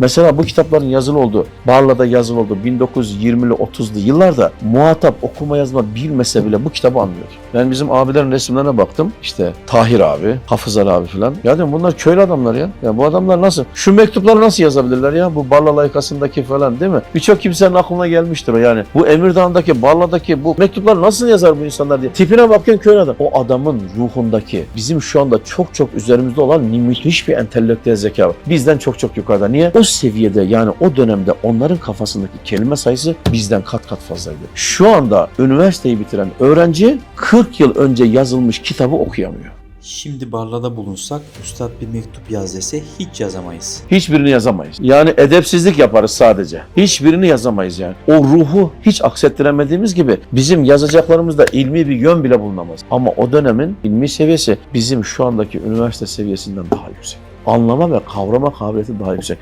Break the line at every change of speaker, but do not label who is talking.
Mesela bu kitapların yazılı olduğu, Barla'da yazılı olduğu 1920'li 30'lu yıllarda muhatap okuma yazma bilmese bile bu kitabı anlıyor. Ben bizim abilerin resimlerine baktım. İşte Tahir abi, Hafız Ali abi falan. Ya dedim bunlar köylü adamlar ya. Ya bu adamlar nasıl? Şu mektupları nasıl yazabilirler ya? Bu Barla layıkasındaki falan değil mi? Birçok kimsenin aklına gelmiştir o yani. Bu Emirdağ'daki, Barla'daki bu mektupları nasıl yazar bu insanlar diye. Tipine bakıyorsun köylü adam. O adamın ruhundaki bizim şu anda çok çok üzerimizde olan müthiş bir entelektüel zeka var. Bizden çok çok yukarıda. Niye? O seviyede yani o dönemde onların kafasındaki kelime sayısı bizden kat kat fazlaydı. Şu anda üniversiteyi bitiren öğrenci 40 yıl önce yazılmış kitabı okuyamıyor.
Şimdi barlada bulunsak üstad bir mektup yaz dese hiç yazamayız.
Hiçbirini yazamayız. Yani edepsizlik yaparız sadece. Hiçbirini yazamayız yani. O ruhu hiç aksettiremediğimiz gibi bizim yazacaklarımızda ilmi bir yön bile bulunamaz. Ama o dönemin ilmi seviyesi bizim şu andaki üniversite seviyesinden daha yüksek. Anlama ve kavrama kabiliyeti daha yüksek.